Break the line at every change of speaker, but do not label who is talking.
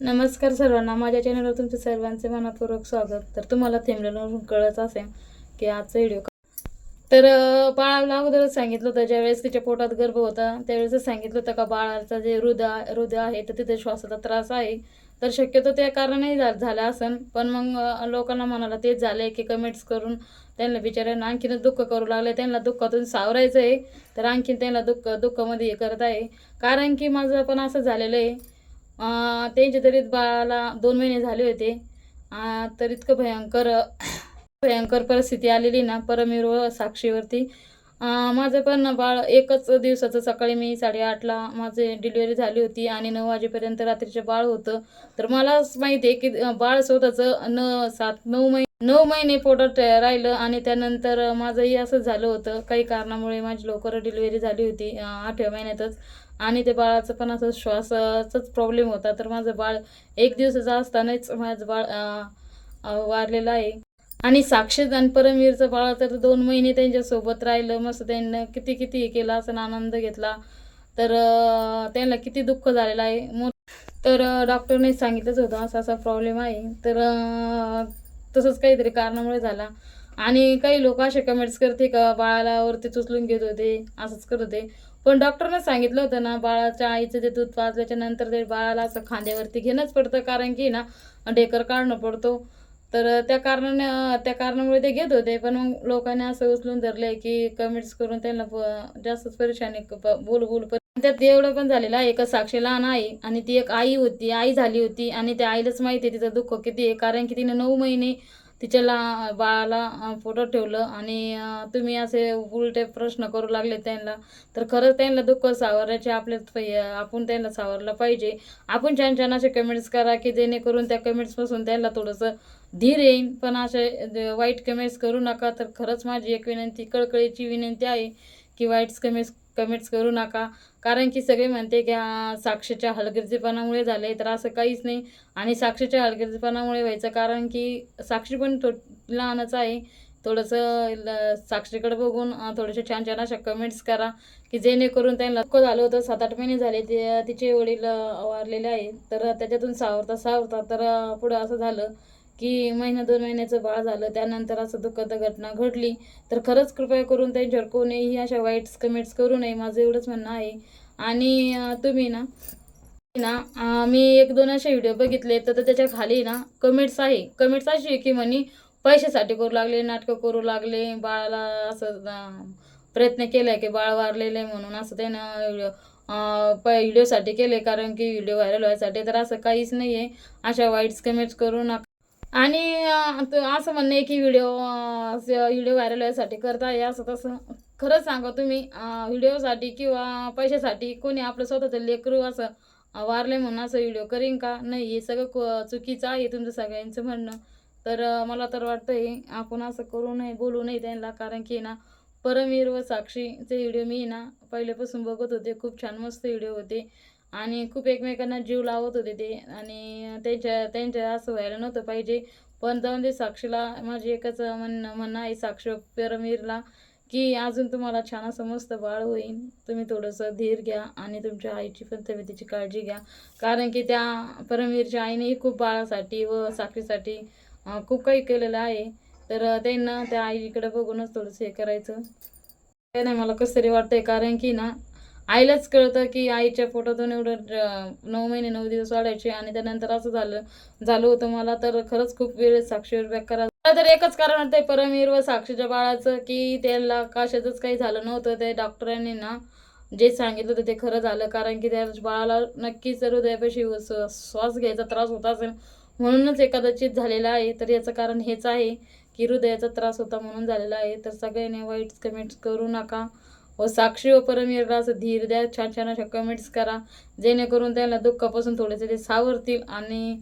नमस्कार सर्वांना माझ्या चॅनलवर तुमचे सर्वांचे मनापूर्वक स्वागत. तर तुम्हाला थेंबलेलं कळत असेल की आजचा व्हिडिओ तर बाळाला अगोदरच सांगितलं होतं ज्यावेळेस तिच्या पोटात गर्भ होता त्यावेळेसच सांगितलं होतं का बाळाचा जे हृदय हृदय आहे तर तिथे श्वासाचा त्रास आहे. तर शक्यतो त्या कारणही झा झालं असन. पण मग लोकांना म्हणाला तेच झालंय की कमेंट्स करून त्यांना बिचाऱ्यांना आणखीनच दुःख करू लागले. त्यांना दुःखातून सावरायचं आहे तर आणखीन त्यांना दुःख दुःखामध्ये हे करत आहे. कारण की माझं पण असं झालेलं आहे त्यांच्या तरी बाळाला दोन महिने झाले होते. तर इतकं भयंकर भयंकर परिस्थिती आलेली ना परमीर व साक्षीवरती. माझं पण बाळ एकच दिवसाचं सकाळी मी साडेआठला माझे डिलिव्हरी झाली होती आणि नऊ वाजेपर्यंत रात्रीचे बाळ होतं. तर मलाच माहिती आहे की बाळ स्वतःचं न सात नऊ महिने नऊ महिने पोटात राहिलं आणि त्यानंतर माझंही असंच झालं होतं. काही कारणामुळे माझी लवकर डिलिव्हरी झाली होती आठव्या महिन्यातच. आणि ते बाळाचं पण असं श्वासाचाच प्रॉब्लेम होता. तर माझं बाळ एक दिवसाचं असतानाच माझं बाळ वारलेलं आहे. आणि साक्षी आणि परमवीरचं बाळ तर दोन महिने त्यांच्यासोबत राहिलं मस्त त्यांना किती किती हे केलं असं आनंद घेतला. तर त्यांना किती दुःख झालेलं आहे. मग तर डॉक्टरने सांगितलंच होतं असा असा प्रॉब्लेम आहे. तर तसंच काहीतरी कारणामुळे झाला. आणि काही लोक असे कमेंट्स करते का बाळाला वरती घेत होते असंच करत होते. पण डॉक्टरनं सांगितलं होतं ना बाळाच्या आईचं ते दूध पाजल्याच्या नंतर ते बाळाला असं खांद्यावरती घेणंच पडतं. कारण की ना ढेकर काढणं पडतो. तर त्या कारणाने त्या कारणामुळे ते घेत होते. पण मग लोकांनी असं उचलून धरलंय की कमेंट्स करून त्यांना जास्तच परेशानी बोल बोल पर- त्यात एवढं पण झालेलं आहे. एका साक्षी लहान आई आणि ती एक आई होती. आई झाली होती आणि त्या आईलाच माहिती आहे तिचं दुःख किती आहे. कारण की तिने नऊ महिने तिच्या ला बाळाला फोटो ठेवलं आणि तुम्ही असे उलटे प्रश्न करू लागले त्यांना. तर खरंच त्यांना दुःख सावरायचे आपले आपण त्यांना सावरलं पाहिजे. आपण छान छान असे कमेंट्स करा की जेणेकरून त्या कमेंट्सपासून त्यांना थोडंसं धीर येईन. पण असे वाईट कमेंट्स करू नका. तर खरंच माझी एक विनंती कळकळीची विनंती आहे की वाईट कमेंट्स कमेंट्स करू नका. कारण की सगळे म्हणते की हा साक्षीच्या हलगर्जीपणामुळे झाले तर असं काहीच नाही. आणि साक्षीच्या हलगर्जीपणामुळे व्हायचं कारण की साक्षी पण थो लहानच आहे. थोडंसं ल- साक्षीकडे बघून थोडेसे छान छान अशा कमेंट्स करा की जेणेकरून त्यांना लक्क झालं होतं. सात आठ महिने झाले ते तिचे वडील वारलेले आहे तर त्याच्यातून सावरता सावरता तर पुढं असं झालं. की महिना दोन महिन्याचं बाळ झालं त्यानंतर असं दुःखद घटना घडली तर खरंच कृपया करून त्यांच्यावर कोणीही अशा वाईट कमेंट्स करू नये माझं एवढंच म्हणणं आहे. आणि तुम्ही ना ना मी एक दोन असे व्हिडिओ बघितले तर त्याच्याखाली ना कमेंट्स आहे कमेंट्स अशी आहे की म्हणे पैशासाठी करू लागले नाटकं करू लागले बाळाला असं प्रयत्न प्रयत्न केलाय की बाळ वारलेलं आहे म्हणून असं त्यानं व्हिडिओ व्हिडिओसाठी केले कारण की व्हिडिओ व्हायरल व्हायसाठी तर असं काहीच नाही आहे अशा वाईट्स कमेंट्स करू नका आणि असं म्हणणं आहे की व्हिडिओ व्हिडिओ व्हायरल व्हायसाठी करताय असं तसं. खरंच सांगा तुम्ही व्हिडिओसाठी किंवा पैशासाठी कोणी आपलं स्वतःचं लेकरू असं वारले म्हणून असं व्हिडिओ करीन का? नाही हे सगळं क- चुकीचं आहे तुमचं सगळ्यांचं म्हणणं. तर मला तर वाटतं हे आपण असं करू नये बोलू नये त्यांना कारण की ना परमवीर व साक्षीचे व्हिडिओ मी ना पहिल्यापासून बघत होते. खूप छान मस्त व्हिडिओ होते. आणि खूप एकमेकांना जीव लावत होते ते. आणि त्यांच्या त्यांच्या असं व्हायला नव्हतं पाहिजे. पण जाऊन ते साक्षीला माझी एकच म्हणणं म्हणणं आहे साक्षी परमवीरला की अजून तुम्हाला छान असं मस्त बाळ होईल. तुम्ही थोडंसं धीर घ्या आणि तुमच्या आईची पण तब्येतीची काळजी घ्या. कारण की त्या परमवीरच्या आईनेही खूप बाळासाठी व साक्षीसाठी खूप काही केलेलं आहे. तर त्यांना त्या आईकडे बघूनच थोडंसं हे करायचं. काय नाही मला कसं तरी वाटतंय. कारण की ना आईलाच कळतं की आईच्या पोटातून एवढं नऊ महिने नऊ दिवस वाढायचे आणि त्यानंतर असं झालं झालं होतं मला तर खरंच खूप वेळ साक्षीवर बॅक करा तर एकच कारण होतं परमवीर व साक्षीच्या बाळाचं की त्याला कशाचंच काही झालं नव्हतं. ते डॉक्टरांनी ना जे सांगितलं होतं ते खरं झालं कारण की त्या बाळाला नक्कीच हृदयापाशी श्वास घ्यायचा त्रास होता असेल म्हणूनच हे झालेला आहे. तर याचं कारण हेच आहे की हृदयाचा त्रास होता म्हणून झालेला आहे. तर सगळ्यांनी वाईट कमेंट्स करू नका. व साक्षी हो, व परमवीरला असं धीर द्या छान छान अशा कमेंट्स करा. जेणेकरून त्याला दुःखापासून थोडेसे ते सावरतील आणि